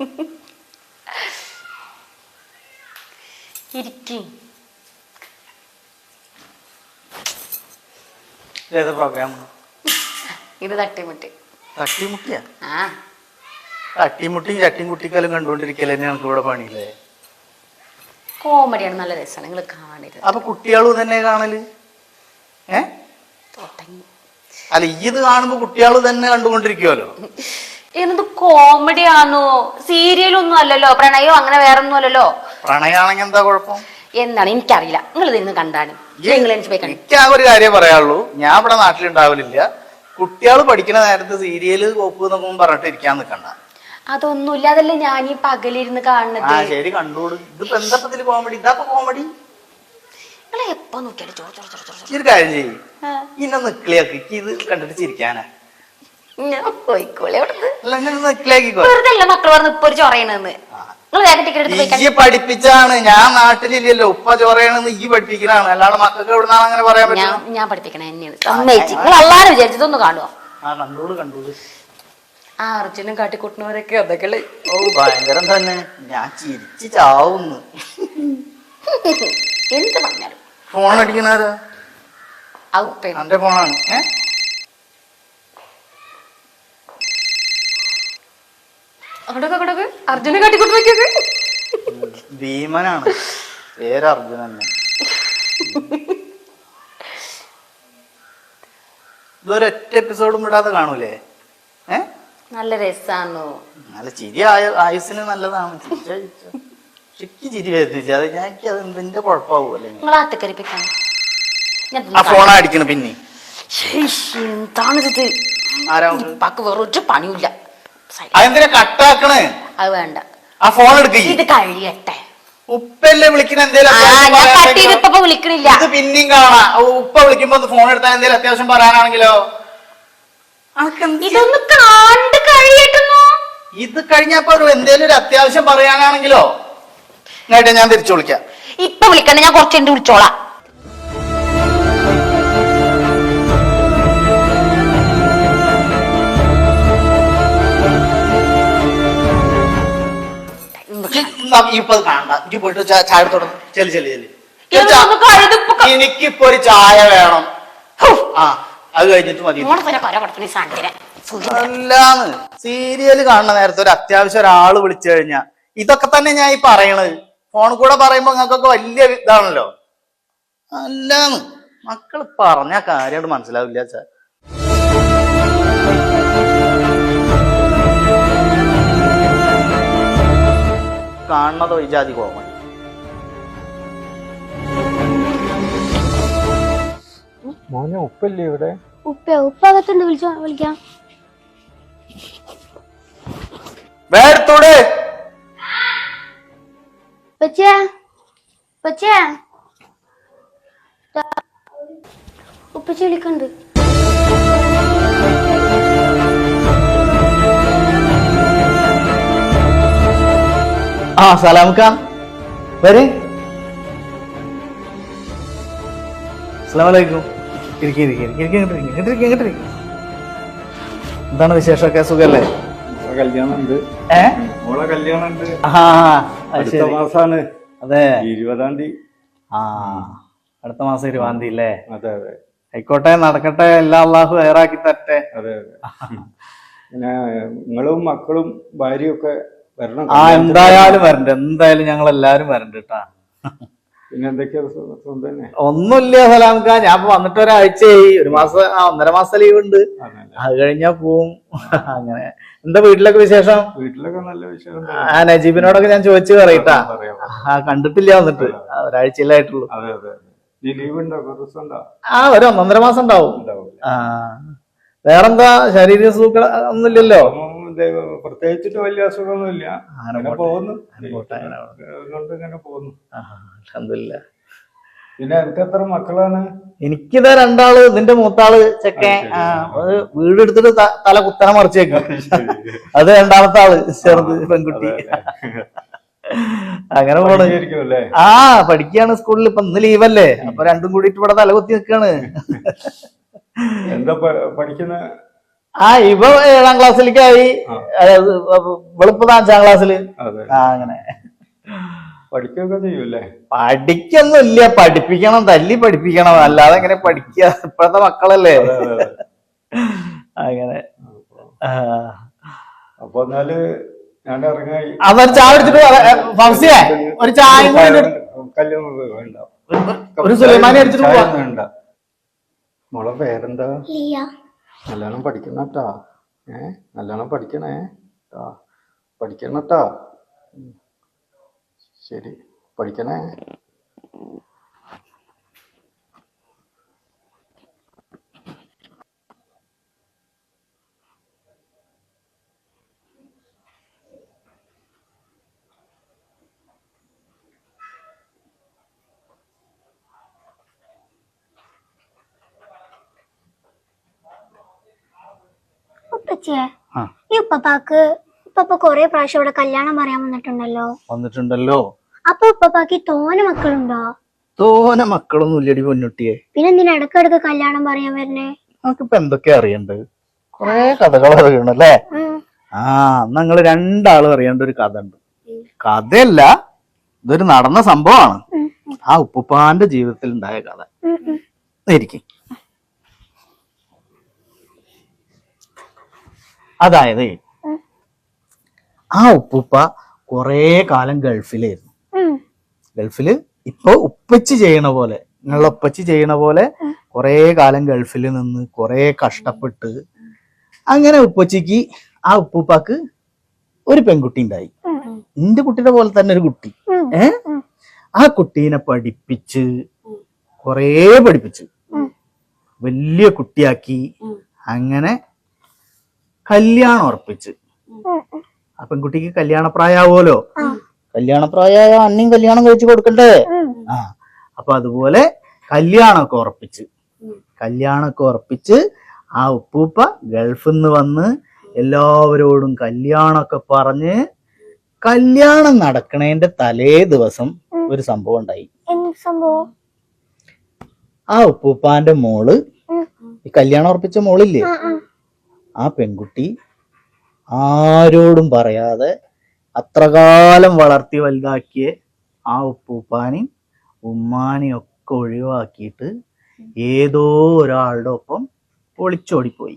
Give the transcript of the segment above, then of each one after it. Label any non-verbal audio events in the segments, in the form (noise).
(laughs) ഇരിക്കും. ഏത് പ്രോഗ്രാം ഇത് തട്ടിമുട്ടി. തട്ടിമുട്ടിയ? ആ. തട്ടിമുട്ടിയും ചട്ടിയും കുട്ടിക്കാലും കണ്ടുകൊണ്ടിരിക്കൽ തന്നെ ഞങ്ങൾക്ക് ഇവിടെ പണിയില്ലേ? കോമഡിയാണ് നല്ല രസമാണ്. നിങ്ങൾ കാണരുത്. അപ്പൊ കുട്ടികളും തന്നെ കാണൽ? ഏ? തുടങ്ങി. അല്ല ഈ ഇത് കാണുമ്പോ കുട്ടികളും തന്നെ കണ്ടുകൊണ്ടിരിക്കുമല്ലോ (laughs) എന്ത് കോമഡി ആണോ സീരിയലൊന്നും അല്ലല്ലോ. പ്രണയോ അങ്ങനെ വേറെ ഒന്നും അല്ലല്ലോ. പ്രണയാണെങ്കിൽ എന്താ കുഴപ്പം? എന്താണ് എനിക്കറിയില്ല. നിങ്ങൾ ഇന്ന് കണ്ടാണ്. നിങ്ങൾ എനിക്ക് പോയി കണ്ടു. എനിക്ക് ആ ഒരു കാര്യം പറയാനുള്ളൂ. ഞാൻ ഇവിടെ നാട്ടിലുണ്ടാവലില്ല. കുട്ടികൾ പഠിക്കുന്ന നേരത്ത് സീരിയൽ കോപ്പ് എന്നൊക്കെ പറഞ്ഞിട്ട് ഇരിക്കാൻ നിൽക്കണ്ട അതൊന്നുമില്ല. അതല്ലേ ഞാൻ ഈ പകലിരുന്ന് ആ കാണുന്നത് ശരി കണ്ടോളൂ. ഇതിപ്പോ എന്താ കോമഡി ഇതാപ്പോ കോമഡി നിങ്ങൾ എപ്പോ നോക്കിയാലും ചോ ചോ ചോ ചോ ചോ. ഈ ഒരു കാര്യം ചെയ്യും. ഇന്ന നിക്കളിയാക്കി ഇത് കണ്ടിട്ട് ചിരിക്കാനാ. ഞാൻ പോയിക്കോളെ അവിടുന്ന്. അല്ല ഇങ്ങനെ നിക്കിളിയാക്കിക്കോ വെറുതെ മക്കൾ പറഞ്ഞ് ഇപ്പൊ ഒരു ചൊറയണെന്ന്. നിങ്ങൾ വേഗം ടിക്കറ്റ് എടുത്ത് പോയി ഈ പഠിപ്പിച്ചാണ്. ഞാൻ നാട്ടിലില്ലല്ലോ. ഉപ്പ ചോറയാണെന്ന് ഈ പഠിപ്പിക്കണാണ് അല്ലാതെ മക്കൾക്ക് എവിടുന്നാണ് അങ്ങനെ പറയാൻ കണ്ടു. ഞാൻ പറ്റും ഞാൻ പഠിപ്പിക്കണ സമ്മതിച്ച്. നിങ്ങൾ അല്ലാതെ വിചാരിച്ചതൊന്ന് കാണുമോ ആ കണ്ടോളൂ കണ്ടോളൂ. ആ അർജുനും കാട്ടിക്കൂട്ടുന്നവരൊക്കെ അതൊക്കെ ഓ ഭയങ്കരം തന്നെ. ഞാൻ ചിരിച്ചു ചാവുന്നു. എന്ത് പറഞ്ഞാലും. ഫോൺ അടിക്കണാരാ ഉപ്പ എന്റെ ഫോണാണ്. ഏ? അർജുനെ നോക്കിയൊക്കെ ഭീമനാണ്. പേര് തന്നെ. ഇതൊരൊറ്റ എപ്പിസോഡും വിടാതെ കാണൂലേ? ഏ? നല്ല രസാണോ? നല്ല ചിരി ആയ ആയുസിന് നല്ലതാണ്. ശരിക്ക് ചിരി വരുന്നില്ല. അത് ഞാൻ അത് എന്തിന്റെ ഞാൻ ആ ഫോണാ അടിക്കണ പിന്നെ. എന്താണിത്? ആരാ വേറൊരു പണിയില്ല അതെന്തിനാ കട്ടാക്കണേ? അത് വേണ്ട. ആ ഫോൺ എടുക്കേ. ഇത് കഴിയട്ടെ. ഉപ്പല്ലേ വിളിക്കണ? എന്തേലും? വിളിക്കണില്ല. ഇത് പിന്നെയും കാണാം. ഉപ്പ വിളിക്കുമ്പോ ഫോൺ എടുത്താൽ എന്തേലും അത്യാവശ്യം പറയാനാണെങ്കിലോ? ഇതൊന്ന് കണ്ട് കഴിയട്ടെന്നോ? ഇത് കഴിഞ്ഞപ്പോ എന്തേലും ഒരു അത്യാവശ്യം പറയാനാണെങ്കിലോ? ഞാൻ തിരിച്ചു വിളിക്കാം. ഇപ്പൊ വിളിക്കണ്ട. ഞാൻ കുറച്ച് വിളിച്ചോളാം. ഇപ്പൊ കാണണ്ട. ഇജ്ജ് പോയിട്ട് ചായ എടുത്തോടും ചെല്ലി ചെല്ലി ചെല്ലി എനിക്കിപ്പോ ഒരു ചായ വേണം. ആ അത് കഴിഞ്ഞിട്ട് മതി. അല്ലാന്ന്. സീരിയൽ കാണുന്ന നേരത്തെ ഒരു അത്യാവശ്യം ഒരാൾ വിളിച്ചു കഴിഞ്ഞാ. ഇതൊക്കെ തന്നെ ഞാൻ ഈ പറയണത് ഫോൺ കൂടെ പറയുമ്പോ നിങ്ങൾക്കൊക്കെ വലിയ ഇതാണല്ലോ. അല്ലാന്ന്. മക്കൾ പറഞ്ഞ കാര്യമായിട്ട് മനസ്സിലാവില്ല ചാ. കാണുന്നതോ ഈ ജാതി കോമഡി മോനെ ഉപ്പല്ലേ ഇവിടെ? ഉപ്പ ഉപ്പ അകത്തുണ്ട് വിളിച്ചോ വിളിക്കാം. വേടത്തോടെ പച്ചേ പച്ചേ ഉപ്പച്ചി വിളിക്കണ്ട്. ആ സലാംക്ക വരെ. അസ്സലാമലൈക്കും ഇരിക്കും ഇരിക്കും ഇരിക്കും ഇങ്ങോട്ട് ഇരിക്കും ഇങ്ങോട്ട് ഇരിക്കും ഇങ്ങോട്ട് എന്താണ് വിശേഷമൊക്കെ? സുഖല്ലേ? മോളെ ഏ? മോളെ കല്യാണം ആ അടുത്ത മാസാണ്. അതെ. ഇരുപതാം തീയതി. ആ അടുത്ത മാസം ഇരുപതാം തീയതി അല്ലേ? അതെ അതെ. ആയിക്കോട്ടെ നടക്കട്ടെ. എല്ലാ അള്ളാഹു ഹയറാക്കി തരട്ടെ. അതെ അതെ. പിന്നെ നിങ്ങളും മക്കളും ഭാര്യയും ഒക്കെ ആ എന്തായാലും വരണ്ട്. എന്തായാലും ഞങ്ങൾ എല്ലാരും വരണ്ട് കേട്ടാ. പിന്നെ എന്തൊക്കെയാ സു- സുഖം തന്നെ? ഒന്നുമില്ല സലാംക്ക ഞാൻ വന്നിട്ട് ഒരാഴ്ചയായി. ഒരു മാസം ആ ഒന്നര മാസം ലീവ് ഉണ്ട്. അത് കഴിഞ്ഞാ പോവും. (laughs) അങ്ങനെ. എന്താ വീട്ടിലൊക്കെ വിശേഷം? വീട്ടിലൊക്കെ നല്ല വിശേഷം. ആ നജീബിനോടൊക്കെ ഞാൻ ചോദിച്ചു പറയട്ടാ. പറയാം ആ കണ്ടിട്ടില്ല വന്നിട്ട്. ഒരാഴ്ചയിലായിട്ടുള്ളൂ. ആ ഒരു ഒന്നൊന്നര മാസം ഉണ്ടാവും. ആ. വേറെന്താ? ശാരീരിക സുഖങ്ങൾ ഒന്നുമില്ലല്ലോ? പ്രത്യേകിച്ചിട്ട് വലിയ അസുഖമൊന്നുമില്ല. അങ്ങനെ. പോകുന്നു. അതുകൊണ്ട് ഇങ്ങനെ. പിന്നെ എനിക്ക് എത്ര മക്കളാണ്? എനിക്കിതാ രണ്ടാൾ ഇതിന്റെ മൂത്താൾ ചെക്കൻ. വീടെടുത്തിട്ട് വീട് എടുത്തിട്ട് തല കുത്തനെ മറിച്ചേക്കും അത് രണ്ടാമത്തെ ആൾ ചെറുത് പെൺകുട്ടി. അങ്ങനെ പോണ്. ആ പഠിക്കാണ് സ്കൂളിൽ. ഇപ്പൊ ഇന്ന് ലീവല്ലേ. അപ്പൊ രണ്ടും കൂടിയിട്ട് ഇവിടെ തലകുത്തി നിൽക്കാണ് എന്താ പഠിക്കുന്ന? ആ ഇവ ഏഴാം ക്ലാസ്സിലേക്കായി. അതായത് വെളുപ്പത് അഞ്ചാം ക്ലാസ്സിൽ അതെ. അങ്ങനെ. പഠിക്കുകയൊക്കെ ചെയ്യൂല്ലേ പഠിക്കൊന്നുമില്ല. പഠിപ്പിക്കണം തല്ലി പഠിപ്പിക്കണം. അല്ലാതെ എങ്ങനെ പഠിക്കുക ഇപ്പോഴത്തെ മക്കളല്ലേ. അങ്ങനെ. അപ്പൊ എന്നാൽ ഞാൻ ഇറങ്ങായി. അതൊരു ചായ കുടിച്ചിട്ട് ഫംസിയെ ഒരു ചായ ഒരു സുലൈമാനി അടിച്ചിട്ട് ചായ പോവാ. മോളെ പേരെന്താ? നല്ലോണം പഠിക്കണട്ടാ ഏ? നല്ലോണം പഠിക്കണേ ആ പഠിക്കണട്ടാ ഉം. ശരി. പഠിക്കണേ. ആ. ഈ ഉപ്പപ്പാക്ക് ഉപ്പപ്പ കൊറേ പ്രാവശ്യം ഇവിടെ കല്യാണം പറയാൻ വന്നിട്ടുണ്ടല്ലോ. വന്നിട്ടുണ്ടല്ലോ. അപ്പൊ ഉപ്പാക്ക് തോന മക്കളുണ്ടോ? തോനെ മക്കളൊന്നും ഇല്ലടി പൊന്നുട്ടിയെ. പിന്നെ എന്തിനാ ഇടക്കിടക്ക് കല്യാണം പറയാൻ വരണേ? നമുക്കിപ്പോ എന്തൊക്കെ അറിയണ്ട്? കൊറേ കഥകൾ അറിയണല്ലേ? ആ ഞങ്ങൾ രണ്ടാളും അറിയേണ്ട ഒരു കഥ ഉണ്ട്. കഥയല്ല ഇതൊരു നടന്ന സംഭവമാണ്. ആ ഉപ്പുപ്പാന്റെ ജീവിതത്തിൽ ഉണ്ടായ കഥ. ഇരിക്കും അതായത് ആ ഉപ്പുപ്പ കൊറേ കാലം ഗൾഫിലായിരുന്നു. ഗൾഫിൽ ഇപ്പൊ ഉപ്പച്ചി ചെയ്യണ പോലെ നിങ്ങളുടെ ഉപ്പച്ചി ചെയ്യണ പോലെ കൊറേ കാലം ഗൾഫിൽ നിന്ന് കൊറേ കഷ്ടപ്പെട്ട് അങ്ങനെ ഉപ്പച്ചിക്ക് ആ ഉപ്പുപ്പാക്ക് ഒരു പെൺകുട്ടി ഉണ്ടായി. എന്റെ കുട്ടിയുടെ പോലെ തന്നെ ഒരു കുട്ടി. ഏ? ആ കുട്ടീനെ പഠിപ്പിച്ച് കൊറേ പഠിപ്പിച്ച് വലിയ കുട്ടിയാക്കി അങ്ങനെ കല്യാണം ഉറപ്പിച്ച്. ആ പെൺകുട്ടിക്ക് കല്യാണപ്രായാവുമല്ലോ കല്യാണപ്രായായ കല്യാണപ്രായ അന്നയും കല്യാണം കഴിച്ചു കൊടുക്കണ്ടേ. ആ. അപ്പൊ അതുപോലെ കല്യാണമൊക്കെ ഉറപ്പിച്ച്. കല്യാണമൊക്കെ ഉറപ്പിച്ച് ആ ഉപ്പൂപ്പ ഗൾഫിൽ നിന്ന് വന്ന് എല്ലാവരോടും കല്യാണമൊക്കെ പറഞ്ഞ് കല്യാണം നടക്കണേന്റെ തലേ ദിവസം ഒരു സംഭവം ഉണ്ടായി. എന്ത് സംഭവം? ആ ഉപ്പൂപ്പാന്റെ മോൾ ഈ കല്യാണം ഉറപ്പിച്ച മോളില്ലേ? ആ, പെൺകുട്ടി ആരോടും പറയാതെ അത്രകാലം വളർത്തി വലുതാക്കിയ ആ ഉപ്പൂപ്പാനെയും ഉമ്മാനെയും ഒക്കെ ഒഴിവാക്കിയിട്ട് ഏതോ ഒരാളുടെ ഒപ്പം ഒളിച്ചോടിപ്പോയി.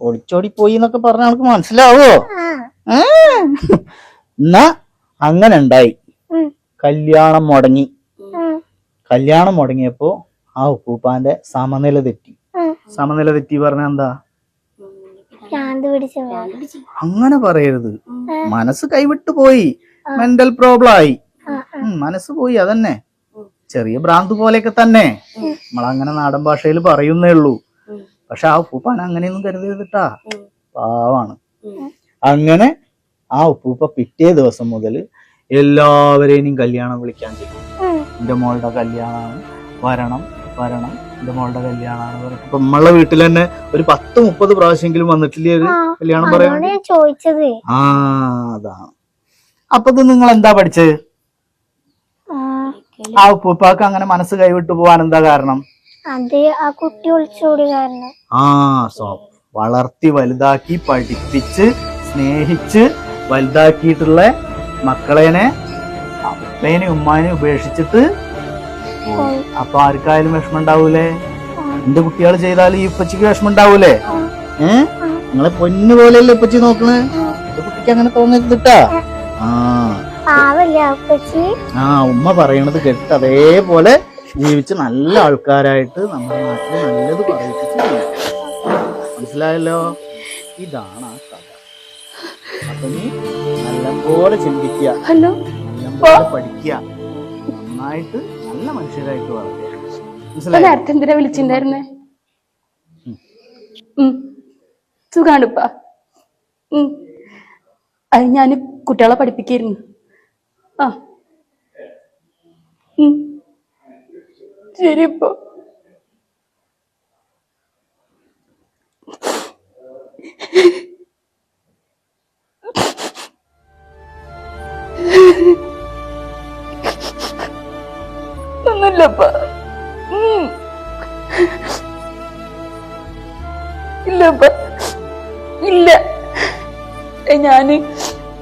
ഒളിച്ചോടിപ്പോയി എന്നൊക്കെ പറഞ്ഞ ആൾക്ക് മനസ്സിലാവോ? എന്നാ അങ്ങനെ ഉണ്ടായി. കല്യാണം മുടങ്ങി. കല്യാണം മുടങ്ങിയപ്പോ ആ ഉപ്പൂപ്പാന്റെ സമനില തെറ്റി. സമനില തെറ്റി പറഞ്ഞ എന്താ? അങ്ങനെ പറയരുത്. മനസ്സ് കൈവിട്ടു പോയി. മെന്റൽ പ്രോബ്ലം ആയി. മനസ്സ് പോയി അതന്നെ. ചെറിയ ഭ്രാന്ത് പോലെയൊക്കെ തന്നെ. നമ്മളങ്ങനെ നാടൻ ഭാഷയിൽ പറയുന്നേ ഉള്ളൂ. പക്ഷെ ആ ഉപ്പൂപ്പാൻ അങ്ങനെയൊന്നും കരുതരുതിട്ടാ. പാവാണ്. അങ്ങനെ ആ ഉപ്പൂപ്പ പിറ്റേ ദിവസം മുതൽ എല്ലാവരെയും കല്യാണം വിളിക്കാൻ ചെയ്യും എന്റെ മോളുടെ കല്യാണമാണ് വരണം വരണം. എന്റെ മോളുടെ കല്യാണമാണ് അപ്പൊ ഇപ്പൊ നമ്മളെ വീട്ടിൽ തന്നെ ഒരു പത്ത് മുപ്പത് പ്രാവശ്യമെങ്കിലും വന്നിട്ടില്ലേ ഒരു കല്യാണം പറയാൻ? ഞാൻ ചോദിച്ചത്. ആ അതാണ് അപ്പൊ ഇത് നിങ്ങൾ എന്താ പഠിച്ചത് ആ, ഉപ്പുപ്പാക്ക് അങ്ങനെ മനസ്സ് കൈവിട്ടു പോവാൻ എന്താ കാരണം? അത് ആ കുട്ടി ഒളിച്ചോടി കാരണം. ആ സോ വളർത്തി വലുതാക്കി പഠിപ്പിച്ച് സ്നേഹിച്ച് വലുതാക്കിയിട്ടുള്ള മക്കളേനെ അപ്പേനെ ഉമ്മാനെ ഉപേക്ഷിച്ചിട്ട്. അപ്പൊ ആർക്കായാലും വിഷമം ഉണ്ടാവൂലേ എന്റെ കുട്ടികൾ ചെയ്താൽ ഈ ഉപ്പച്ചിക്ക് വിഷമം ഉണ്ടാവൂലേ ഏ? നിങ്ങളെ പൊന്നു പോലെയല്ലേ ഉപ്പച്ചി നോക്കണേ? എന്റെ കുട്ടിക്ക് അങ്ങനെ തോന്നരുതിട്ടാ? ആ. ആ. ഉമ്മ പറയണത് കേട്ട് അതേപോലെ ജീവിച്ച് നല്ല ആൾക്കാരായിട്ട് നമ്മുടെ നാട്ടിൽ നല്ലത് പറയിപ്പിച്ച് മനസ്സിലായല്ലോ? ഇതാണ് ആ കഥ. അപ്പൊ നീ നല്ലപോലെ ചിന്തിക്കുക. നല്ലപോലെ പഠിക്കുക. നന്നായിട്ട് നല്ല മനുഷ്യരായിട്ട് ഇപ്പൊ മനസ്സിലായോ? നേരത്തെ എന്തിനാ വിളിച്ചിണ്ടായിരുന്നേ? സുഖാണിപ്പ അത് ഞാൻ കുട്ടികളെ പഠിപ്പിക്കായിരുന്നു. ആ. ഉം. ശരി ഇപ്പൊ. இல்லப்பா இல்லப்பா ഇല്ല. ഞാൻ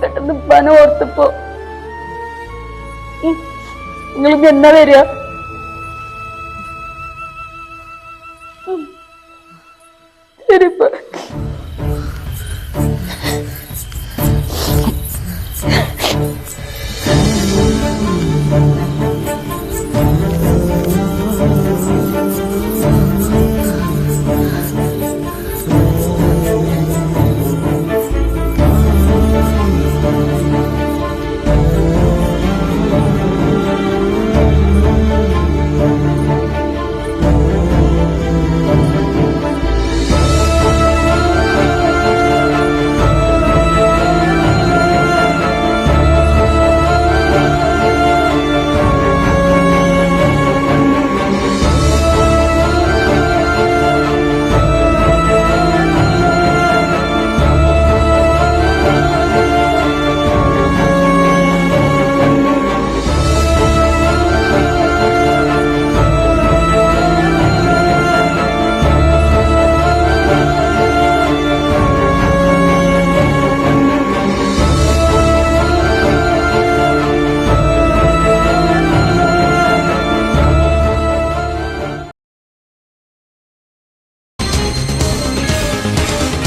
പെട്ടെന്ന് പന ഓർത്തപ്പോ. നിങ്ങൾക്ക് എന്നാ വരിക